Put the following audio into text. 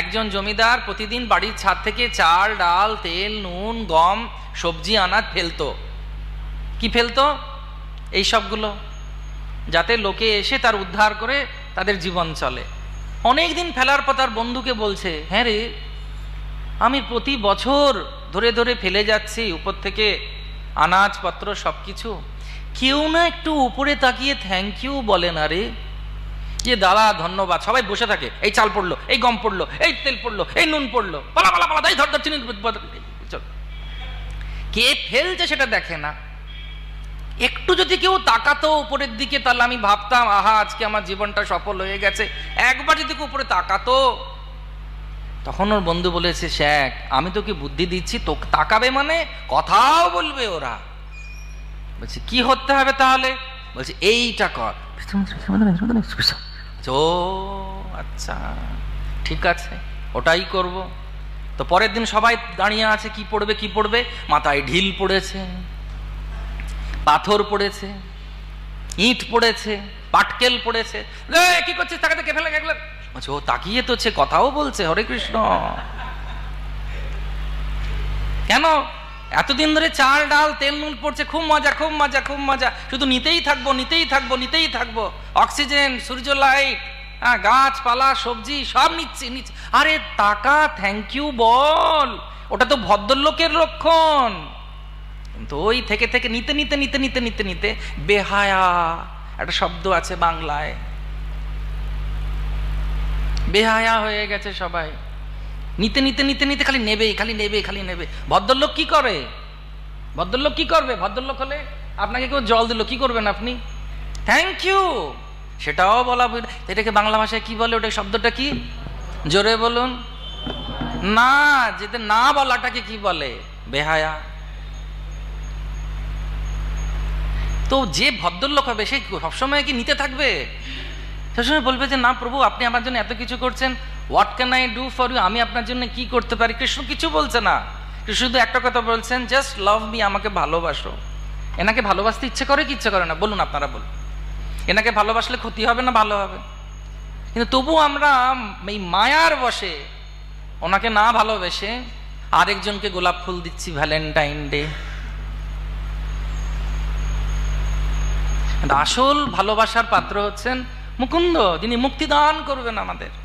একজন জমিদার প্রতিদিন বাড়ির ছাদ থেকে চাল, ডাল, তেল, নুন, গম, সবজি আনাজ ফেলতো। কি ফেলতো? এই সবগুলো। যাতে লোকে এসে তার উদ্ধার করে তাদের জীবন চলে। অনেক দিন ফেলার পর তার বন্ধুকে বলছে হ্যাঁ রে, আমি প্রতি বছর ধরে ধরে ফেলে যাচ্ছি, উপর থেকে আনাজপত্র সব কিছু কেউ না একটু উপরে তাকিয়ে থ্যাংক ইউ বলে না রে। যে দাদা ধন্যবাদ। সবাই বসে থাকে। এই চাল পড়ল, এই গম পড়ল, এই তেল পড়ল, এই নুন পড়ল। পালা পালা পালা, তাই ধর ধর চিনি কে ফেলছে সেটা দেখে না। একটু যদি কেউ তাকাতো উপরের দিকে, তাহলে আমি ভাবতাম, আহা, আজকে আমার জীবনটা সফল হয়ে গেছে। একবার যদি কেউ উপরে তাকাতো, তখন ওর বন্ধু বলেছে শেখ আমি তোকে বুদ্ধি দিচ্ছি, তো তাকাবে মানে কথাও বলবে ওরা। বলছে, কি হতে হবে তাহলে? বলছে, এইটা কর। ও আচ্ছা ঠিক আছে ওটাই করব। তো পরের দিন সবাই দাঁড়িয়ে আছে কি পড়বে কি পড়বে? মাথায় ঢিল পড়েছে পাথর পড়েছে ইট পড়েছে পাটকেল পড়েছে। "এ, কি করছিস? তাকে কে ফেলে গেল। ও তাকিয়ে তো সে কথাও বলছে হরে কৃষ্ণ। কেন? এতদিন ধরে চাল, ডাল, তেল, নুন পড়ছে, খুব মজা খুব মজা খুব মজা। শুধু নিতেই থাকব নিতেই থাকব নিতেই থাকব। অক্সিজেন, সূর্য লাইট হ্যাঁ গাছপালা, সবজি, সব নিচ্ছি নিচ্ছি। আরে টাকা থ্যাংক ইউ বল। ওটা তো ভদ্রলোকের লক্ষণ। কিন্তু ওই থেকে থেকে নিতে নিতে নিতে নিতে নিতে নিতে বেহায়া। একটা শব্দ আছে বাংলায়। বেহায়া হয়ে গেছে সবাই। নিতে নিতে নিতে নিতে খালি নেবে খালি নেবে খালি নেবে ভদ্রলোক কি করে? ভদ্রলোক কি করবে? ভদ্রলোক হলে আপনাকে কেউ জল দিল, কি করবেন আপনি? থ্যাংক ইউ সেটাও বলা এটাকে বাংলা ভাষায় কি বলে? ওটা শব্দটা কি? জোরে বলুন। না, যেতে না বলাটাকে কি বলে? বেহায়া। তো যে ভদ্রলোক হবে, সে সবসময় কি নিতে থাকবে? সবসময় বলবে যে, না প্রভু, আপনি আমার জন্য এত কিছু করছেন। What can I do for you আমি আপনার জন্য কি করতে পারি? কৃষ্ণ কিছু বলছে না। কৃষ্ণ শুধু একটা কথা বলছেন জাস্ট লাভ মি আমাকে ভালোবাসো। এনাকে ভালোবাসতে ইচ্ছে করে কি ইচ্ছে করে না? বলুন আপনারা, বলুন। এনাকে ভালোবাসলে ক্ষতি হবে না ভালো হবে? কিন্তু তবু আমরা এই মায়ার বসে ওনাকে না ভালোবেসে আরেকজনকে গোলাপ ফুল দিচ্ছি ভ্যালেন্টাইন ডে আসল ভালোবাসার পাত্র হচ্ছেন মুকুন্দ যিনি মুক্তি দান করবেন আমাদের।